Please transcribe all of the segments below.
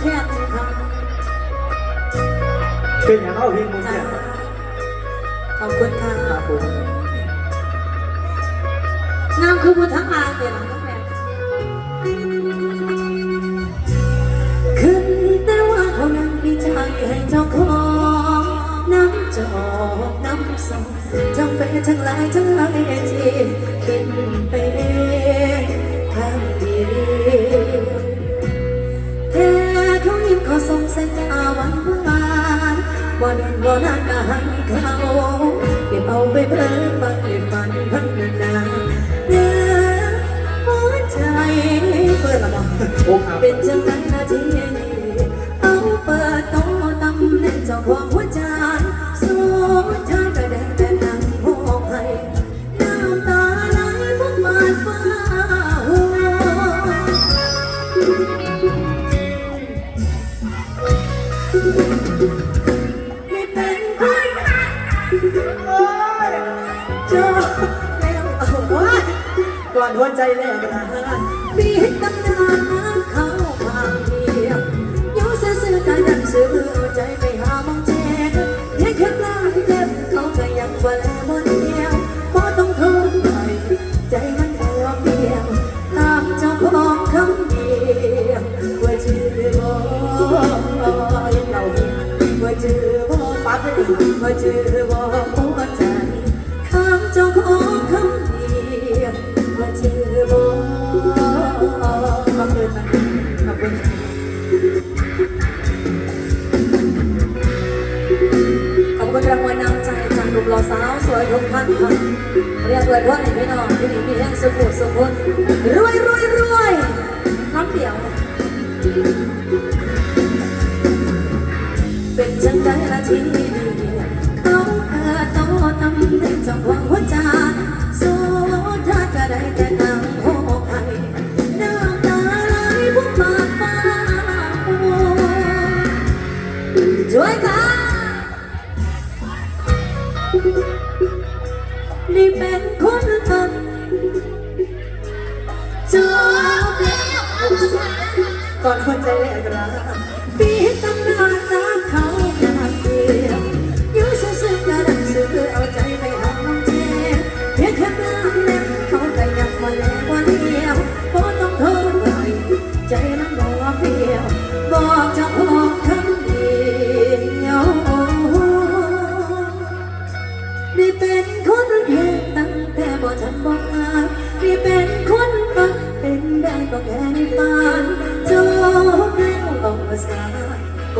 แค่ค่ะเป็นอย่างเอาเพลงมึงจ้าเนี่ยขอบคุณค่ะครับผมงามคือผู้ทั้งลายเดี๋ยวหลังต้องแม่ขึ้นแต่ว่าเขานั้นมีใจให้เจ้าของน้ำจอกน้ำสองจังเป็นทั้งหลายทั้งหลายที่คิดไปเองข้างเดียว ส่งสายตาหวานหวานบ่นานบ่นานก็หันเขาเก็บเอาไปเพิ่มไปฝันพัฒนาเนื้อหัวใจเปิดละบ่โอ้ครับเป็นจังไงนาทีนี้เอาเปิดโตตำแหน่งเจ้าของ ไม่เป็นคนเจอแล้วเอาไว้ก่อนหัวใจแรกนะปีตำนาน ชื่อหัวใจคำเจ้าของคำเดียวว่าชื่อบ่ขอบคุณนะขอบคุณขอบคุณรางวัลนำใจจากหนุ่มหล่อสาวสวยทุกท่านค่ะเรียกเลยว่าในพี่น้องที่นี่มีแห่งสุขุสุขุนรวยรวย นี่เป็นคนทันจบแล้วก่อนหัวใจแรกรัก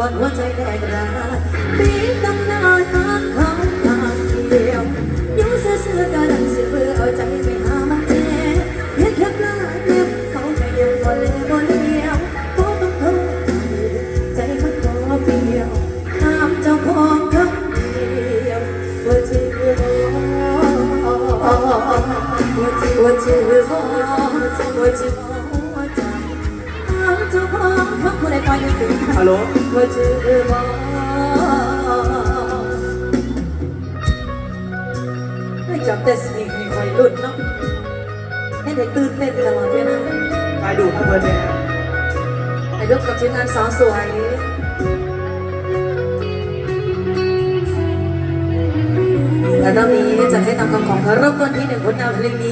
านก่อนหัวใจแตกร้าวปีตำนาทางเขาทางเดียวอยู่เสื่อๆกระดันเสือเบื่อเอาใจไปหามันเจ็บเพียงแค่ปลายเล็บเขาก็ยังบ่เลบ่เลี้ยวก็ต้องทษใจมันก็เปลี่ยวตามเจ้าของคำเดียวว่าชื่อบ่ว่าชื่อบ่ว่าชื่อบ่จัง เจ้าของคำผู้ใดก่อนยังติดฮัลโหลว่าชื่อบ่ไม่จับแต่สิ่งที่คอยหลุดเนาะให้เด็กตื่นเต้นตลอดเวลาไปดูข้างบนเนี่ยไอ้ลูกกับทีมงานสาวสวยและตอนนี้จะให้ทำคำของเคารพต้นที่หนึ่งผลงานเพลงนี้